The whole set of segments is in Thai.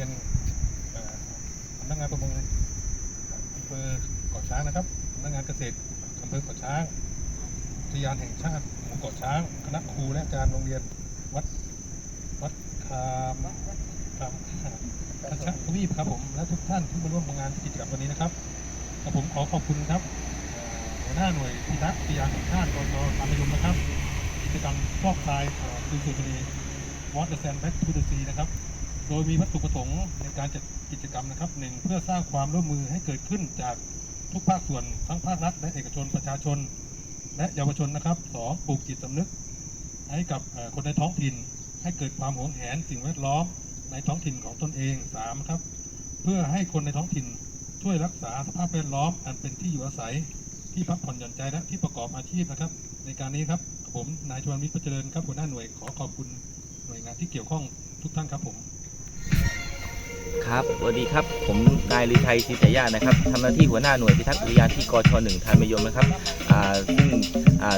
ียนสำนักงานประมงอำเภอเกาะช้างนะครับสำนักงานเกษตรอำเภอเกาะช้างอุทยานแห่งชาติหมู่เกาะช้าง คณะครูและอาจารย์โรงเรียนวัดวัดคามคามพัชทวีปครับผมและทุกท่านที่มาร่วมงานกิจกรรมวันนี้นะครับกับผมขอขอบคุณครับหัวหน้าหน่วยพิทักษ์อุทยานแห่งชาติกรนตามนยมนะครับกิจกรรมฟอกทรายคืนสู่ทะเล Water the Sand Back to the Sea นะครับ โดยมีวัตถุประสงค์ในการจัดกิจกรรมนะครับหนึ่งเพื่อสร้างความร่วมมือให้เกิดขึ้นจากทุกภาคส่วนทั้งภาครัฐและเอกชนประชาชน และเยาวชนนะครับสองปลูกจิตสำนึก ให้กับคนในท้องถิ่น ให้เกิดความหวงแหนสิ่งแวดล้อมในท้องถิ่นของตนเองสามครับเพื่อให้คนในท้องถิ่นช่วยรักษาสภาพแวดล้อม อันเป็นที่อยู่อาศัยที่พักผ่อนหย่อนใจและที่ประกอบอาชีพนะครับ ในการนี้ครับผมนายชวนมิตรปรเจริญครับหัวหน้าหน่วยขอขอบคุณหน่วยงานที่เกี่ยวข้องทุกท่านครับผม ครับสวัสดีครับ ผมนายลือชัยศรีสายญาตินะครับทำหน้าที่หัวหน้าหน่วยพิทักษ์อุทยานที่กชหนึ่งทานมยมนะครับซึ่ง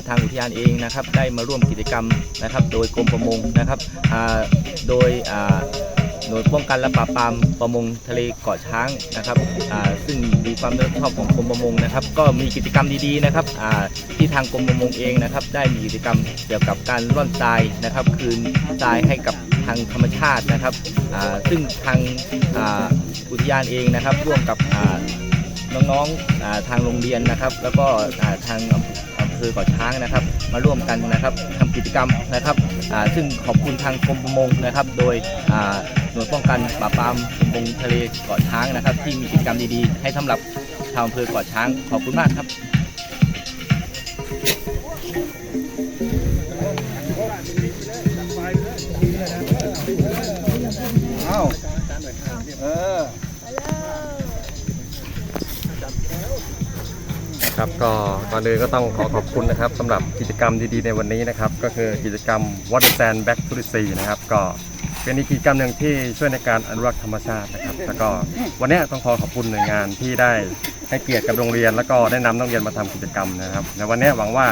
ทางอุทยานเองนะครับ ได้มาร่วมกิจกรรมนะครับ โดยกรมประมงนะครับโดย หน่วยป้องกันและปราบปรามประมงทะเลเกาะช้างนะครับซึ่งมีความรับผิดชอบของกรมประมงนะครับ ก็มีกิจกรรมดีๆนะครับที่ทางกรมประมงเองนะครับ ได้มีกิจกรรมเกี่ยวกับการร่อนทรายนะครับ คืนทรายให้กับทางธรรมชาตินะครับซึ่งทางอุทยานเองนะครับ ร่วมกับน้องๆทางโรงเรียนนะครับ แล้วก็ทางอำอำเภอเกาะช้างนะครับ มาร่วมกันนะครับทำกิจกรรมนะครับซึ่งขอบคุณทางกรมประมงนะครับ โดย หน่วยป้องกันปราบปรามประมงทะเลเกาะช้างนะครับ ที่มีกิจกรรมดีๆ ให้สำหรับชาวอำเภอเกาะช้างขอบคุณมากครับเอาเออครับก็ก่อนอื่นก็ต้องขอขอบคุณนะครับสำหรับกิจกรรมดีๆในวันนี้นะครับ ก็คือกิจกรรม Water Sand Back to the Sea นะครับก็ เป็นอีกกิจกรรมหนึ่งที่ช่วยในการอนุรักษ์ธรรมชาตินะครับ แล้วก็วันนี้ต้องขอขอบคุณหน่วยงานที่ได้ให้เกียรติกับโรงเรียน แล้วก็ได้นำนักเรียนมาทำกิจกรรมนะครับในวันนี้หวังว่า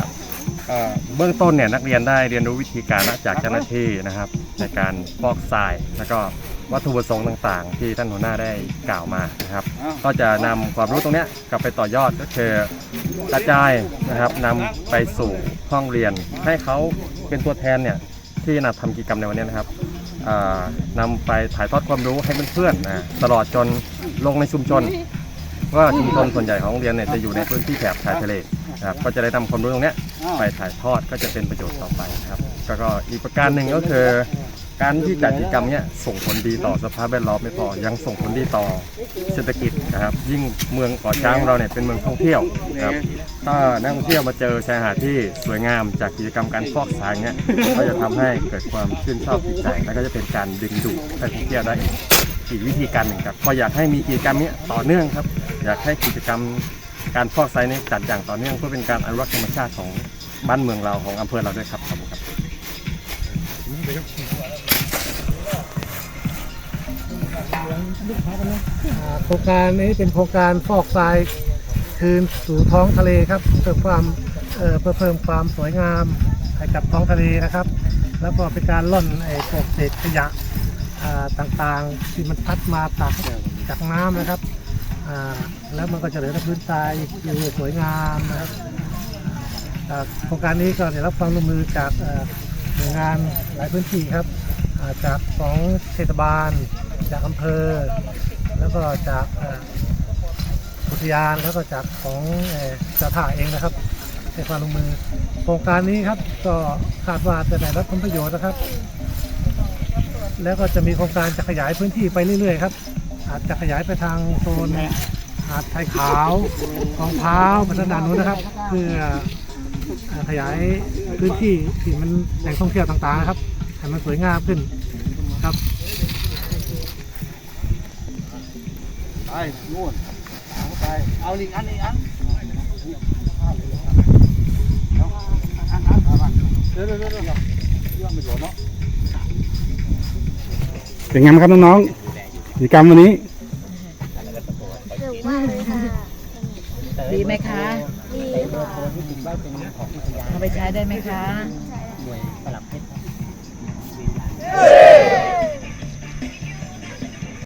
เอ่อเบื้องต้นเนี่ยนักเรียนได้เรียนรู้วิธีการจากเจ้าหน้าที่นะครับ ในการฟอกทราย แล้วก็วัตถุประสงค์ต่างๆ ที่ท่านหัวหน้าได้กล่าวมานะครับ ก็จะนำความรู้ตรงเนี้ยกลับไปต่อยอดก็คือกระจายนะครับนำไปสู่ห้องเรียน ให้เขาเป็นตัวแทนเนี่ยที่นำทำกิจกรรมในวันนี้นะครับ นำไปถ่ายทอดความรู้ให้เพื่อนๆนะตลอดจนลงในชุมชน ว่าชุมชนส่วนใหญ่ของโรงเรียนเนี่ยจะอยู่ในพื้นที่แถบชายทะเลนะครับก็จะได้นำความรู้ตรงเนี้ยไปถ่ายทอดก็จะเป็นประโยชน์ต่อไปครับแล้วก็อีกประการหนึ่งก็คือ การที่จัดกิจกรรมเนี้ยส่งผลดีต่อสภาพแวดล้อมไม่พอยังส่งผลดีต่อเศรษฐกิจนะครับ ยิ่งเมืองเกาะช้างเราเนี่ยเป็นเมืองท่องเที่ยวนะครับถ้านักท่องเที่ยวมาเจอชายหาดที่สวยงามจากกิจกรรมการฟอกทรายเนี้ยก็จะทำให้เกิดความชื่นชอบติดใจแล้วก็จะเป็นการดึงดูดนักท่องเที่ยวได้อีกวิธีการหนึ่งครับก็อยากให้มีกิจกรรมนี้ต่อเนื่องครับ อยากให้กิจกรรมการฟอกทรายนี้จัดอย่างต่อเนื่องเพื่อเป็นการอนุรักษ์ธรรมชาติของบ้านเมืองเราของอำเภอเราด้วยครับขอบคุณครับ อ่าโครงการนี้เป็นโครงการฟอกทรายคืนสู่ท้องทะเลครับเพื่อความเอ่อเพื่อเพิ่มความสวยงามให้กับท้องทะเลนะครับ แล้วก็เป็นการล่อนไอ้พวกเศษขยะอ่าต่างๆที่มันพัดมาจากจากน้ำนะครับอ่าแล้วมันก็จะเหลือแต่พื้นทรายอยู่สวยงามนะครับอ่าโครงการนี้ก็ได้รับความร่วมมือจากเอ่อหน่วยงานหลายพื้นที่ครับอ่าจากของเทศบาล จากอำเภอ แล้วก็จากอุทยานแล้วก็จากของเอ่อสถาเองนะครับในความร่วมมือโครงการนี้ครับก็คาดว่าจะได้รับผลประโยชน์นะครับ แล้วก็จะมีโครงการจะขยายพื้นที่ไปเรื่อยๆครับ อาจจะขยายไปทางโซนหาดไทยขาวของเท้าวพัฒนานุนนะครับเพื่อขยายพื้นที่ที่มันแหล่งท่องเที่ยวต่างๆนะครับให้มันสวยงามขึ้นครับ ไปนู่นเอาไป เอาอีกอันอีกอันเดี๋ยวเดี๋ยวเดี๋ยวเดี๋ยวองไม่หลวเนาะเป็นไงบ้างครับน้องๆกิจกรรมวันนี้สนุกมคะดีไหมคะดีค่ะเอาไปใช้ได้ไหมคะใช่